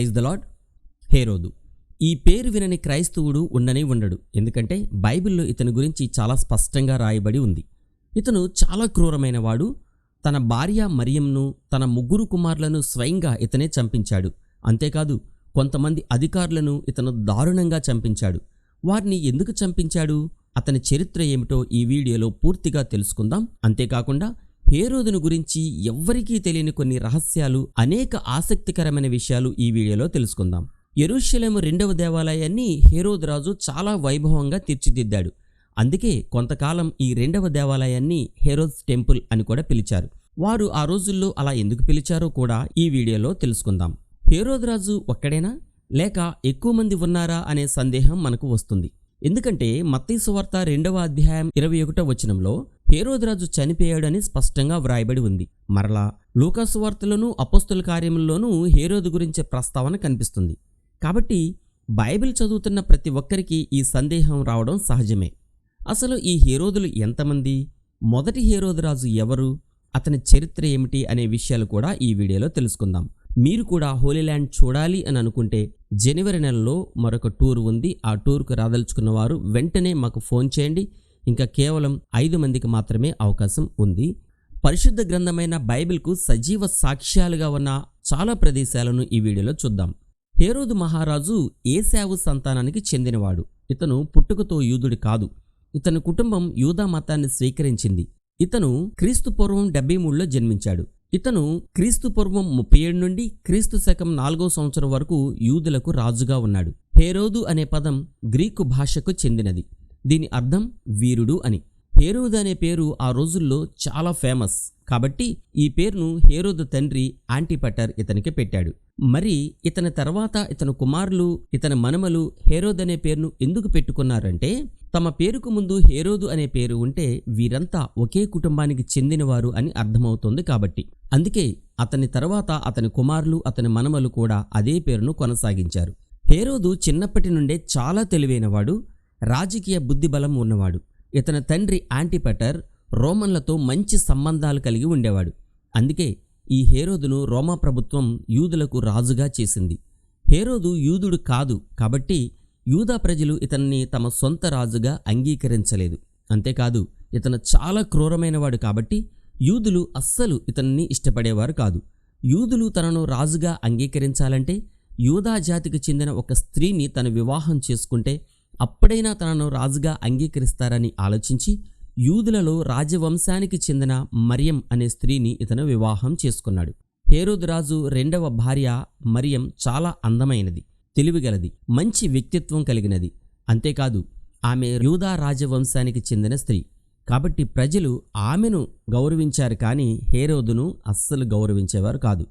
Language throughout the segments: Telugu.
ప్రైజ్ ద లాడ్ హేరోదు. ఈ పేరు వినని క్రైస్తవుడు ఉండనే ఉండడు. ఎందుకంటే బైబిల్లో ఇతని గురించి చాలా స్పష్టంగా రాయబడి ఉంది. ఇతను చాలా క్రూరమైన వాడు. తన భార్య మరియంను తన ముగ్గురు కుమారులను స్వయంగా ఇతనే చంపించాడు. అంతేకాదు కొంతమంది అధికారులను ఇతను దారుణంగా చంపించాడు. వారిని ఎందుకు చంపించాడు? అతని చరిత్ర ఏమిటో ఈ వీడియోలో పూర్తిగా తెలుసుకుందాం. అంతేకాకుండా హేరోదును గురించి ఎవ్వరికీ తెలియని కొన్ని రహస్యాలు అనేక ఆసక్తికరమైన విషయాలు ఈ వీడియోలో తెలుసుకుందాం. ఎరుషలేము రెండవ దేవాలయాన్ని హేరోద్ రాజు చాలా వైభవంగా తీర్చిదిద్దాడు. అందుకే కొంతకాలం ఈ రెండవ దేవాలయాన్ని హేరోజ్ టెంపుల్ అని కూడా పిలిచారు. వారు ఆ రోజుల్లో అలా ఎందుకు పిలిచారో కూడా ఈ వీడియోలో తెలుసుకుందాం. హేరోద్ రాజు ఒక్కడేనా? లేక ఎక్కువ మంది ఉన్నారా అనే సందేహం మనకు వస్తుంది. ఎందుకంటే మత్తయి వార్త రెండవ అధ్యాయం ఇరవై ఒకటో వచనంలో హేరోద్రాజు చనిపోయాడని స్పష్టంగా వ్రాయబడి ఉంది. మరలా లూకాసు వార్తలోనూ అపస్తుల కార్యముల్లోనూ హేరోదు గురించే ప్రస్తావన కనిపిస్తుంది. కాబట్టి బైబిల్ చదువుతున్న ప్రతి ఒక్కరికి ఈ సందేహం రావడం సహజమే. అసలు ఈ హేరోదులు ఎంతమంది? మొదటి హేరోదు రాజు ఎవరు? అతని చరిత్ర ఏమిటి అనే విషయాలు కూడా ఈ వీడియోలో తెలుసుకుందాం. మీరు కూడా హోలీల్యాండ్ చూడాలి అని అనుకుంటే జనవరి నెలలో మరొక టూర్ ఉంది. ఆ టూర్కు రాదలుచుకున్న వారు వెంటనే మాకు ఫోన్ చేయండి. ఇంకా కేవలం ఐదు మందికి మాత్రమే అవకాశం ఉంది. పరిశుద్ధ గ్రంథమైన బైబిల్కు సజీవ సాక్ష్యాలుగా ఉన్న చాలా ప్రదేశాలను ఈ వీడియోలో చూద్దాం. హేరోదు మహారాజు ఏశావు సంతానానికి చెందినవాడు. ఇతను పుట్టుకతో యూదుడు కాదు. ఇతని కుటుంబం యూదా మతాన్ని స్వీకరించింది. ఇతను క్రీస్తు పూర్వం డెబ్బై మూడులో జన్మించాడు. ఇతను క్రీస్తు పూర్వం ముప్పై ఏడు నుండి క్రీస్తు శకం నాలుగో సంవత్సరం వరకు యూదులకు రాజుగా ఉన్నాడు. హేరోదు అనే పదం గ్రీకు భాషకు చెందినది. దీని అర్థం వీరుడు అని. హేరోద్ అనే పేరు ఆ రోజుల్లో చాలా ఫేమస్. కాబట్టి ఈ పేరును హేరోదు తండ్రి యాంటీపటర్ ఇతనికి పెట్టాడు. మరి ఇతని తర్వాత ఇతని కుమారులు ఇతని మనమలు హేరోద్ అనే పేరును ఎందుకు పెట్టుకున్నారంటే తమ పేరుకు ముందు హేరోదు అనే పేరు ఉంటే వీరంతా ఒకే కుటుంబానికి చెందినవారు అని అర్థమవుతుంది కాబట్టి. అందుకే అతని తర్వాత అతని కుమారులు అతని మనమలు కూడా అదే పేరును కొనసాగించారు. హేరోదు చిన్నప్పటి నుండే చాలా తెలివైనవాడు. రాజకీయ బుద్ధిబలం ఉన్నవాడు. ఇతని తండ్రి యాంటీపటర్ రోమన్లతో మంచి సంబంధాలు కలిగి ఉండేవాడు. అందుకే ఈ హేరోదును రోమా ప్రభుత్వం యూదులకు రాజుగా చేసింది. హేరోదు యూదుడు కాదు కాబట్టి యూదా ప్రజలు ఇతన్ని తమ సొంత రాజుగా అంగీకరించలేదు. అంతేకాదు ఇతను చాలా క్రూరమైనవాడు కాబట్టి యూదులు అస్సలు ఇతన్ని ఇష్టపడేవారు కాదు. యూదులు తనను రాజుగా అంగీకరించాలంటే యూదా జాతికి చెందిన ఒక స్త్రీని తను వివాహం చేసుకుంటే అప్పుడైనా తనను రాజుగా అంగీకరిస్తారని ఆలోచించి యూదులలో రాజవంశానికి చెందిన మరియం అనే స్త్రీని ఇతను వివాహం చేసుకున్నాడు. హేరోదు రాజు రెండవ భార్య మరియం చాలా అందమైనది తెలివిగలది మంచి వ్యక్తిత్వం కలిగినది. అంతేకాదు ఆమె యూదా రాజవంశానికి చెందిన స్త్రీ. కాబట్టి ప్రజలు ఆమెను గౌరవించారు కానీ హేరోదును అస్సలు గౌరవించేవారు కాదు.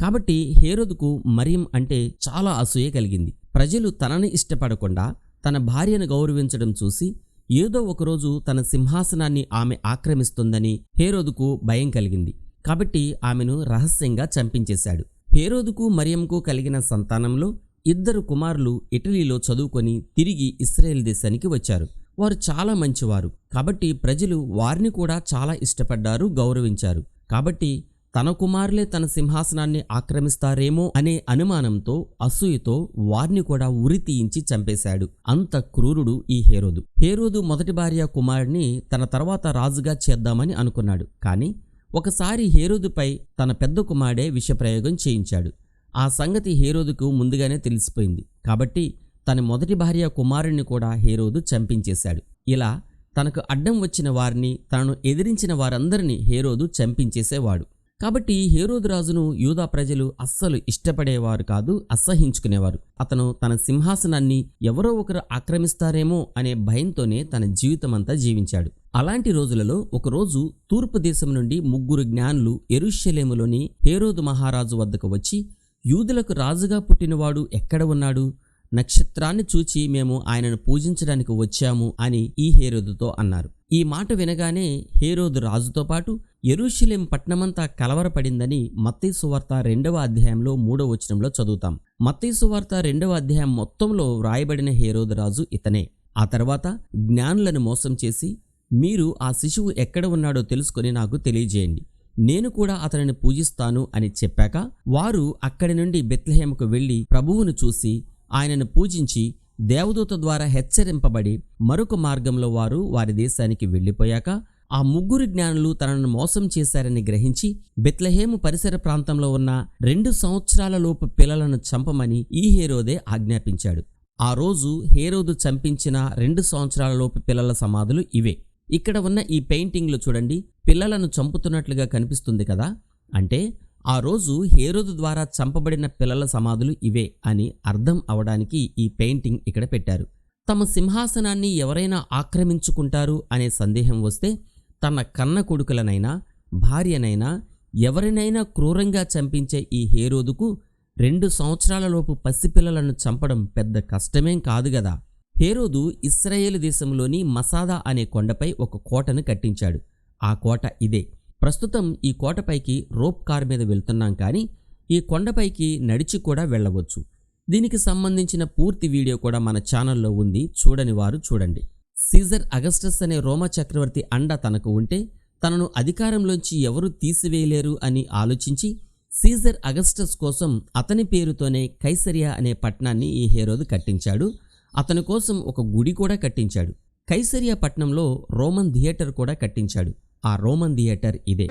కాబట్టి హేరోదుకు మరియం అంటే చాలా అసూయ కలిగింది. ప్రజలు తనని ఇష్టపడకుండా తన భార్యను గౌరవించడం చూసి ఏదో ఒకరోజు తన సింహాసనాన్ని ఆమె ఆక్రమిస్తుందని హేరోదుకు భయం కలిగింది. కాబట్టి ఆమెను రహస్యంగా చంపించేశాడు. హేరోదుకు మరియంకు కలిగిన సంతానంలో ఇద్దరు కుమారులు ఇటలీలో చదువుకొని తిరిగి ఇస్రాయేల్ దేశానికి వచ్చారు. వారు చాలా మంచివారు. కాబట్టి ప్రజలు వారిని కూడా చాలా ఇష్టపడ్డారు గౌరవించారు. కాబట్టి తన కుమారులే తన సింహాసనాన్ని ఆక్రమిస్తారేమో అనే అనుమానంతో అసూయతో వారిని కూడా ఉరి తీయించి చంపేశాడు. అంత క్రూరుడు ఈ హేరోదు. హేరోదు మొదటి భార్య కుమారుడిని తన తర్వాత రాజుగా చేద్దామని అనుకున్నాడు. కానీ ఒకసారి హేరోదుపై తన పెద్ద కుమారుడే విషప్రయోగం చేయించాడు. ఆ సంగతి హేరోదుకు ముందుగానే తెలిసిపోయింది. కాబట్టి తన మొదటి భార్య కుమారుణ్ణి కూడా హేరోదు చంపించేశాడు. ఇలా తనకు అడ్డం వచ్చిన వారిని తనను ఎదిరించిన వారందరినీ హేరోదు చంపించేసేవాడు. కాబట్టి హేరోదు రాజును యూదా ప్రజలు అస్సలు ఇష్టపడేవారు కాదు అసహించుకునేవారు. అతను తన సింహాసనాన్ని ఎవరో ఒకరు ఆక్రమిస్తారేమో అనే భయంతోనే తన జీవితమంతా జీవించాడు. అలాంటి రోజులలో ఒకరోజు తూర్పు దేశం నుండి ముగ్గురు జ్ఞానులు ఎరుషలేములోని హేరోదు మహారాజు వద్దకు వచ్చి యూదులకు రాజుగా పుట్టినవాడు ఎక్కడ ఉన్నాడు? నక్షత్రాన్ని చూచి మేము ఆయనను పూజించడానికి వచ్చాము అని ఈ హేరోదుతో అన్నారు. ఈ మాట వినగానే హేరోదు రాజుతో పాటు ఎరుషలేం పట్టణమంతా కలవరపడిందని మత్తయి సువార్త రెండవ అధ్యాయంలో మూడవ వచనంలో చదువుతాం. మత్తయి సువార్త రెండవ అధ్యాయం మొత్తంలో వ్రాయబడిన హేరోదరాజు ఇతనే. ఆ తర్వాత జ్ఞానులను మోసం చేసి మీరు ఆ శిశువు ఎక్కడ ఉన్నాడో తెలుసుకొని నాకు తెలియజేయండి. నేను కూడా అతనిని పూజిస్తాను అని చెప్పాక వారు అక్కడి నుండి బెత్లహేమకు వెళ్ళి ప్రభువును చూసి ఆయనను పూజించి దేవదూత ద్వారా హెచ్చరింపబడి మరొక మార్గంలో వారు వారి దేశానికి వెళ్ళిపోయాక ఆ ముగ్గురు జ్ఞానులు తనను మోసం చేశారని గ్రహించి బెత్లహేము పరిసర ప్రాంతంలో ఉన్న రెండు సంవత్సరాల లోపు పిల్లలను చంపమని ఈ హేరోదే ఆజ్ఞాపించాడు. ఆ రోజు హేరోదు చంపించిన రెండు సంవత్సరాల లోపు పిల్లల సమాధులు ఇవే. ఇక్కడ ఉన్న ఈ పెయింటింగ్లు చూడండి పిల్లలను చంపుతున్నట్లుగా కనిపిస్తుంది కదా? అంటే ఆ రోజు హేరోదు ద్వారా చంపబడిన పిల్లల సమాధులు ఇవే అని అర్థం అవడానికి ఈ పెయింటింగ్ ఇక్కడ పెట్టారు. తమ సింహాసనాన్ని ఎవరైనా ఆక్రమించుకుంటారు అనే సందేహం వస్తే తన కన్న కొడుకులనైనా భార్యనైనా ఎవరినైనా క్రూరంగా చంపించే ఈ హేరోదుకు రెండు సంవత్సరాలలోపు పసిపిల్లలను చంపడం పెద్ద కష్టమేం కాదు గదా. హేరోదు ఇస్రాయేల్ దేశంలోని మసాదా అనే కొండపై ఒక కోటను కట్టించాడు. ఆ కోట ఇదే. ప్రస్తుతం ఈ కోటపైకి రోప్ కార్ మీద వెళ్తున్నాం కానీ ఈ కొండపైకి నడిచి కూడా వెళ్ళవచ్చు. దీనికి సంబంధించిన పూర్తి వీడియో కూడా మన ఛానల్లో ఉంది. చూడని వారు చూడండి. సీజర్ అగస్టస్ అనే రోమా చక్రవర్తి అండ తనకు ఉంటే తనను అధికారంలోంచి ఎవరు తీసివేయలేరు అని ఆలోచించి సీజర్ అగస్టస్ కోసం అతని పేరుతోనే కైసరియా అనే పట్టణాన్ని ఈ హేరోదు కట్టించాడు. అతని కోసం ఒక గుడి కూడా కట్టించాడు. కైసరియా పట్టణంలో రోమన్ థియేటర్ కూడా కట్టించాడు. ఆ రోమన్ థియేటర్ ఇదే.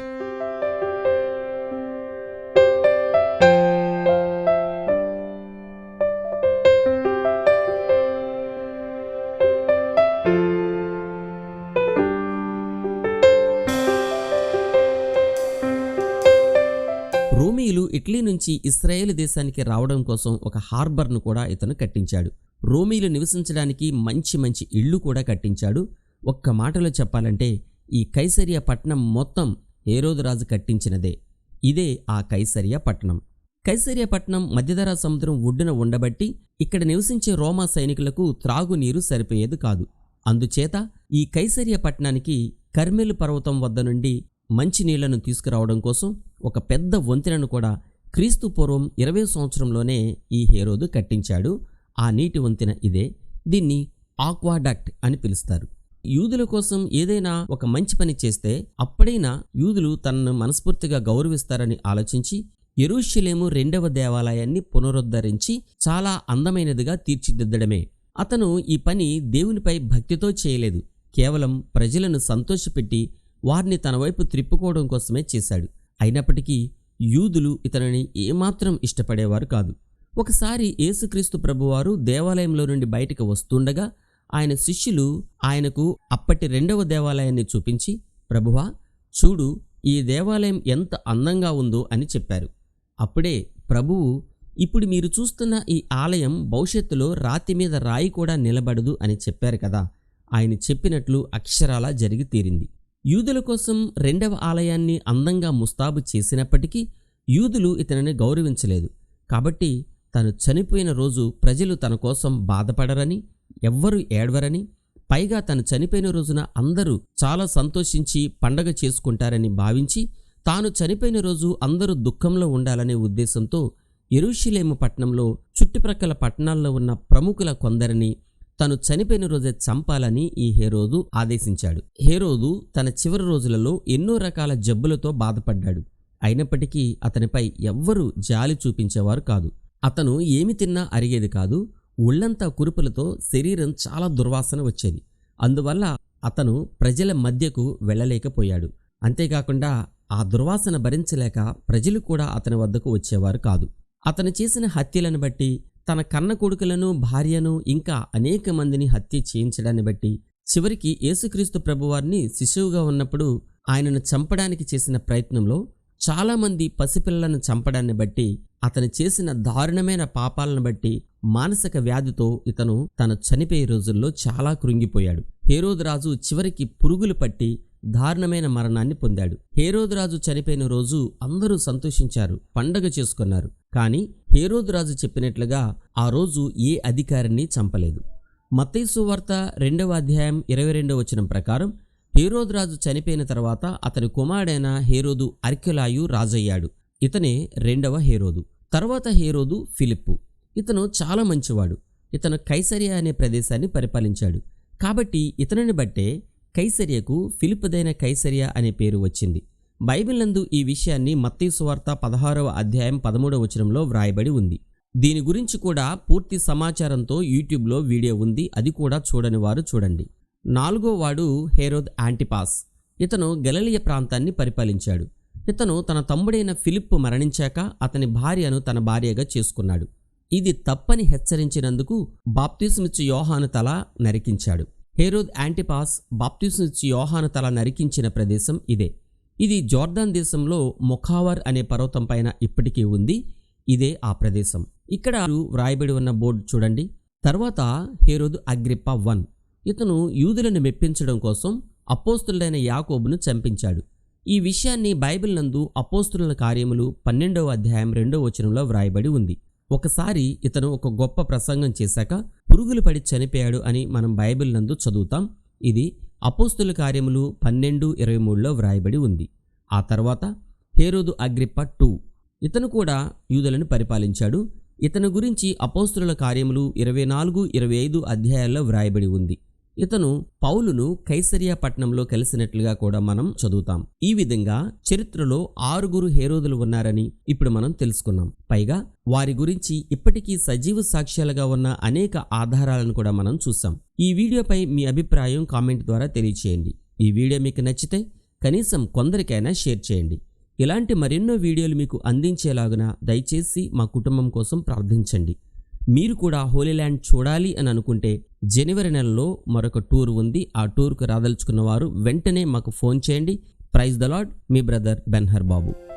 రోమీలు ఇటలీ నుంచి ఇస్రాయేల్ దేశానికి రావడం కోసం ఒక హార్బర్ను కూడా ఇతను కట్టించాడు. రోమీలు నివసించడానికి మంచి మంచి ఇళ్ళు కూడా కట్టించాడు. ఒక్క మాటలో చెప్పాలంటే ఈ కైసరియా పట్టణం మొత్తం హేరోదు రాజు కట్టించినదే. ఇదే ఆ కైసరియా పట్టణం. కైసరియా పట్టణం మధ్యధరా సముద్రం ఒడ్డున ఉండబట్టి ఇక్కడ నివసించే రోమా సైనికులకు త్రాగునీరు సరిపోయేది కాదు. అందుచేత ఈ కైసరియా పట్టణానికి కర్మెలు పర్వతం వద్ద నుండి మంచినీళ్ళను తీసుకురావడం కోసం ఒక పెద్ద వంతెనను కూడా క్రీస్తు పూర్వం ఇరవై సంవత్సరంలోనే ఈ హేరోదు కట్టించాడు. ఆ నీటి వంతెన ఇదే. దీన్ని ఆక్వాడక్ట్ అని పిలుస్తారు. యూదుల కోసం ఏదైనా ఒక మంచి పని చేస్తే అప్పుడైనా యూదులు తనను మనస్ఫూర్తిగా గౌరవిస్తారని ఆలోచించి ఎరుషలేము రెండవ దేవాలయాన్ని పునరుద్ధరించి చాలా అందమైనదిగా తీర్చిదిద్దడమే. అతను ఈ పని దేవునిపై భక్తితో చేయలేదు. కేవలం ప్రజలను సంతోషపెట్టి వారిని తన వైపు త్రిప్పుకోవడం కోసమే చేశాడు. అయినప్పటికీ యూదులు ఇతనిని ఏమాత్రం ఇష్టపడేవారు కాదు. ఒకసారి యేసుక్రీస్తు ప్రభువారు దేవాలయంలో నుండి బయటకు వస్తుండగా ఆయన శిష్యులు ఆయనకు అప్పటి రెండవ దేవాలయాన్ని చూపించి ప్రభువా చూడు ఈ దేవాలయం ఎంత అందంగా ఉందో అని చెప్పారు. అప్పుడే ప్రభువు ఇప్పుడు మీరు చూస్తున్న ఈ ఆలయం భవిష్యత్తులో రాతి మీద రాయి కూడా నిలబడదు అని చెప్పారు కదా. ఆయన చెప్పినట్లు అక్షరాలా జరిగి తీరింది. యూదుల కోసం రెండవ ఆలయాన్ని అందంగా ముస్తాబు చేసినప్పటికీ యూదులు ఇతనిని గౌరవించలేదు. కాబట్టి తను చనిపోయిన రోజు ప్రజలు తన కోసం బాధపడరని ఎవ్వరూ ఏడవరని పైగా తను చనిపోయిన రోజున అందరూ చాలా సంతోషించి పండగ చేసుకుంటారని భావించి తాను చనిపోయిన రోజు అందరూ దుఃఖంలో ఉండాలనే ఉద్దేశంతో ఎరుషిలేము పట్టణంలో చుట్టుప్రక్కల పట్టణాల్లో ఉన్న ప్రముఖుల కొందరిని తను చనిపోయిన రోజే చంపాలని ఈ హేరోదు ఆదేశించాడు. హేరోదు తన చివరి రోజులలో ఎన్నో రకాల జబ్బులతో బాధపడ్డాడు. అయినప్పటికీ అతనిపై ఎవ్వరూ జాలి చూపించేవారు కాదు. అతను ఏమి తిన్నా అరిగేది కాదు. ఒళ్ళంతా కురుపులతో శరీరం చాలా దుర్వాసన వచ్చేది. అందువల్ల అతను ప్రజల మధ్యకు వెళ్ళలేకపోయాడు. అంతేకాకుండా ఆ దుర్వాసన భరించలేక ప్రజలు కూడా అతని వద్దకు వచ్చేవారు కాదు. అతను చేసిన హత్యలను బట్టి తన కన్న కొడుకులను భార్యను ఇంకా అనేక మందిని హత్య చేయించడాన్ని బట్టి చివరికి యేసుక్రీస్తు ప్రభువారిని శిశువుగా ఉన్నప్పుడు ఆయనను చంపడానికి చేసిన ప్రయత్నంలో చాలామంది పసిపిల్లలను చంపడాన్ని బట్టి అతను చేసిన దారుణమైన పాపాలను బట్టి మానసిక వ్యాధితో ఇతను తను చనిపోయే రోజుల్లో చాలా కృంగిపోయాడు. హేరోదురాజు చివరికి పురుగులు పట్టి దారుణమైన మరణాన్ని పొందాడు. హేరోదురాజు చనిపోయిన రోజు అందరూ సంతోషించారు పండగ చేసుకున్నారు. కానీ హేరోదురాజు చెప్పినట్లుగా ఆ రోజు ఏ అధికారిని చంపలేదు. మత్తైసు వార్త రెండవ అధ్యాయం ఇరవై రెండవ వచనం ప్రకారం హేరోదురాజు చనిపోయిన తర్వాత అతని కుమారుడైన హేరోదు అర్కెలాయు రాజయ్యాడు. ఇతనే రెండవ హేరోదు. తర్వాత హేరోదు ఫిలిప్పు. ఇతను చాలా మంచివాడు. ఇతను కైసరియా అనే ప్రదేశాన్ని పరిపాలించాడు. కాబట్టి ఇతనిని బట్టే కైసరియకు ఫిలిపదైన కైసరియ అనే పేరు వచ్చింది. బైబిల్ నందు ఈ విషయాన్ని మత్తయి సువార్త పదహారవ అధ్యాయం పదమూడవ వచనంలో వ్రాయబడి ఉంది. దీని గురించి కూడా పూర్తి సమాచారంతో యూట్యూబ్లో వీడియో ఉంది. అది కూడా చూడని వారు చూడండి. నాలుగో వాడు హేరోద్ యాంటిపాస్. ఇతను గలలియ ప్రాంతాన్ని పరిపాలించాడు. ఇతను తన తమ్ముడైన ఫిలిప్ మరణించాక అతని భార్యను తన భార్యగా చేసుకున్నాడు. ఇది తప్పని హెచ్చరించినందుకు బాప్తిస్మిచ్చి యోహాను తల నరికించాడు. హేరోద్ యాంటిపాస్ బాప్తిస్మిచ్చి యోహాను తల నరికించిన ప్రదేశం ఇదే. ఇది జోర్దాన్ దేశంలో మొఖావర్ అనే పర్వతం పైన ఇప్పటికీ ఉంది. ఇదే ఆ ప్రదేశం. ఇక్కడ వ్రాయబడి ఉన్న బోర్డు చూడండి. తర్వాత హేరోదు అగ్రిప్ప వన్. ఇతను యూదులను మెప్పించడం కోసం అపోస్తులైన యాకోబును చంపించాడు. ఈ విషయాన్ని బైబిల్ నందు అపోస్తుల కార్యములు పన్నెండవ అధ్యాయం రెండవ వచనంలో వ్రాయబడి ఉంది. ఒకసారి ఇతను ఒక గొప్ప ప్రసంగం చేశాక పురుగులు పడి చనిపోయాడు అని మనం బైబిల్ నందు చదువుతాం. ఇది అపోస్తుల కార్యములు పన్నెండు ఇరవై మూడులో వ్రాయబడి ఉంది. ఆ తర్వాత హేరోదు అగ్రిప్ప టూ. ఇతను కూడా యూదులను పరిపాలించాడు. ఇతని గురించి అపోస్తుల కార్యములు ఇరవై నాలుగు ఇరవై ఐదు అధ్యాయాల్లో వ్రాయబడి ఉంది. ఇతను పౌలును కైసరియా పట్టణంలో కలిసినట్లుగా కూడా మనం చదువుతాం. ఈ విధంగా చరిత్రలో ఆరుగురు హేరోదులు ఉన్నారని ఇప్పుడు మనం తెలుసుకున్నాం. పైగా వారి గురించి ఇప్పటికీ సజీవ సాక్ష్యాలుగా ఉన్న అనేక ఆధారాలను కూడా మనం చూసాం ఈ వీడియోపై మీ అభిప్రాయం కామెంట్ ద్వారా తెలియచేయండి. ఈ వీడియో మీకు నచ్చితే కనీసం కొందరికైనా షేర్ చేయండి. ఇలాంటి మరెన్నో వీడియోలు మీకు అందించేలాగున దయచేసి మా కుటుంబం కోసం ప్రార్థించండి. మీరు కూడా హోలీ ల్యాండ్ చూడాలి అని అనుకుంటే జనవరి నెలలో మరొక టూర్ ఉంది. ఆ టూర్కు రాదలుచుకున్న వారు వెంటనే మాకు ఫోన్ చేయండి. ప్రైజ్ ద లాడ్ మీ బ్రదర్ బెన్హర్ బాబు